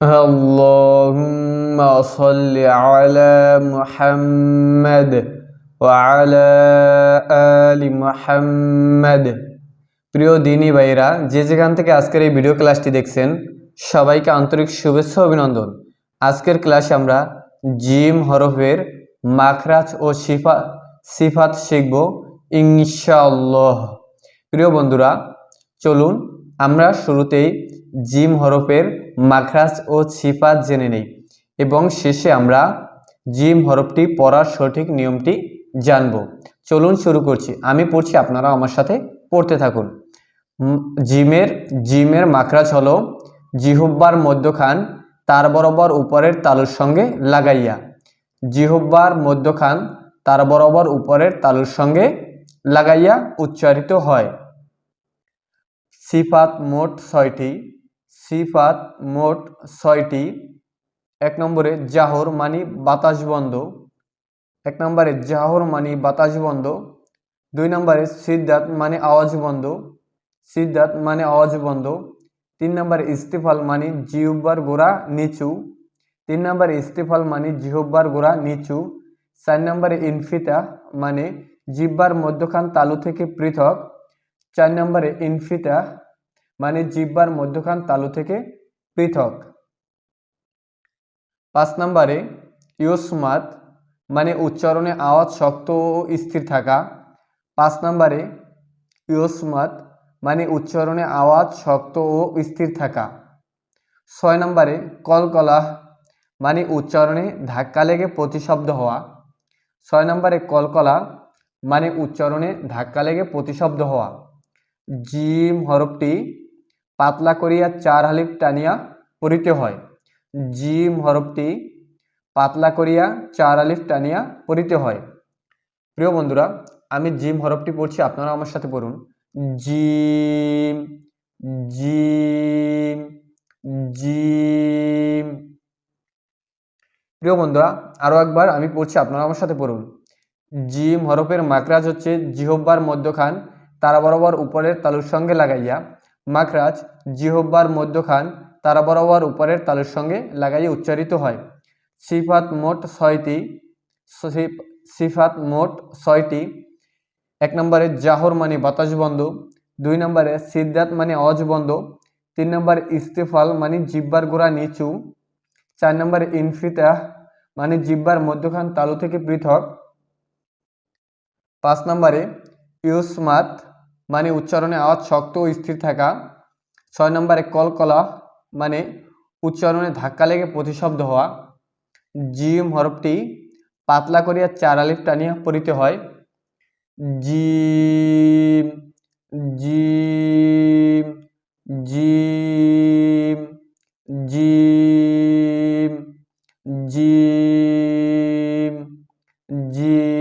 اللهم صل على محمد وعلى آل محمد প্রিয় দিনী ভাইরা যে যেখান থেকে আজকের এই ভিডিও ক্লাসটি দেখছেন সবাইকে আন্তরিক শুভেচ্ছা ও অভিনন্দন আজকের ক্লাসে আমরা জিম হরফের মাখরাজ ও সিফা সিফাত শিখব ইনশাআল্লাহ প্রিয় বন্ধুরা চলুন আমরা শুরুতেই জিম হরফের মাখরাজ ও সিফাত জেনে নেই এবং শেষে আমরা জিম হরফটি পড়ার সঠিক নিয়মটি জানব। চলুন শুরু করছি। আমি পড়ছি আপনারা আমার সাথে পড়তে থাকুন। জিমের জিমের মাখরাজ হলো জিহুব্বার মধ্যখান তার বরাবর উপরের তালুর সঙ্গে লাগাইয়া। জিহুব্বার মধ্যখান তার বরাবর উপরের তালুর সঙ্গে লাগাইয়া উচ্চারিত হয়। সিফাত মোট ছয়টি সিফাত মোট ছয়টি। এক নম্বরে জাহর মানি বাতাস বন্ধ। এক নম্বরে জাহর মানি বাতাস বন্ধ। দুই নম্বরে সিদ্ধাত মানে আওয়াজ বন্ধ। সিদ্ধাত মানে আওয়াজ বন্ধ। তিন নম্বরে ইস্তিফাল মানে জিহুব্বার গোড়া নিচু। তিন নম্বরে ইস্তিফাল মানে জিহুব্বার গোড়া নিচু। চার নম্বরে ইনফিতা মানে জিব্বার মধ্যখান তালু থেকে পৃথক। চার নম্বরে ইনফিতা মানে জিব্বার মধ্যখান তালু থেকে পৃথক। পাঁচ নম্বরে, ইউসমাত মানে উচ্চারণে আওয়াজ শক্ত ও স্থির থাকা। পাঁচ নম্বরে, ইউসমাত মানে উচ্চারণে আওয়াজ শক্ত ও স্থির থাকা। ছয় নম্বরে, কলকলাহ মানে উচ্চারণে ধাক্কা লেগে প্রতিশব্দ হওয়া। ছয় নম্বরে, কলকলা মানে উচ্চারণে ধাক্কা লেগে প্রতিশব্দ হওয়া। জিম হরফটি পাতলা করিয়া চার হালিফ টানিয়া পড়িতে হয়। জিম হরফটি পাতলা করিয়া চার আলিফ টানিয়া পড়িতে হয়। প্রিয় বন্ধুরা, আমি জিম হরফটি পড়ছি, আপনারা আমার সাথে পড়ুন। জিম জিম জিম। প্রিয় বন্ধুরা আরও একবার আমি পড়ছি, আপনারা আমার সাথে পড়ুন। জিম হরফের মাকরাজ হচ্ছে জিহব্বার মধ্যখান তারা বরাবর উপরের তালুর সঙ্গে লাগাইয়া মাখরাজ জিহব্বার মধ্যখান তারা বরাবর উপরের তালুর সঙ্গে লাগাইয়া উচ্চারিত হয়। সিফাত মোট ছয়টি, সিফ- সিফাত মোট ছয়টি। এক নম্বরে জাহর মানে বাতাস বন্ধ, দুই নম্বরে সিদ্ধাত মানে অজ বন্ধ, তিন নম্বরে ইস্তেফাল মানে জিব্বার গোড়া নিচু, চার নম্বরে ইনফিতাহ মানে জিব্বার মধ্যখান তালু থেকে পৃথক, পাঁচ নম্বরে ইউসমাত মানে উচ্চারণে আওয়াজ শক্ত ও স্থির থাকা। ছয় নম্বরে কলকলা মানে উচ্চারণে ধাক্কা লেগে প্রতিশব্দ হওয়া। জিম হরফটি পাতলা করিয়া চার আলিফ টানিয়া পড়িতে হয়। জিম জিম জিম জিম জিম জিম।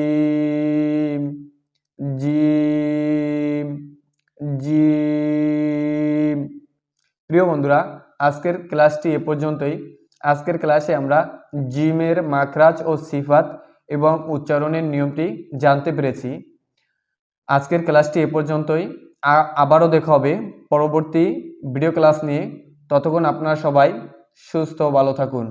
প্রিয় বন্ধুরা, আজকের ক্লাসটি এ পর্যন্তই। আজকের ক্লাসে আমরা জিমের মাখরাজ ও সিফাত এবং উচ্চারণের নিয়মটি জানতে পেরেছি। আজকের ক্লাসটি এ পর্যন্তই। আবারও দেখা হবে পরবর্তী ভিডিও ক্লাস নিয়ে। ততক্ষণ আপনারা সবাই সুস্থ ভালো থাকুন।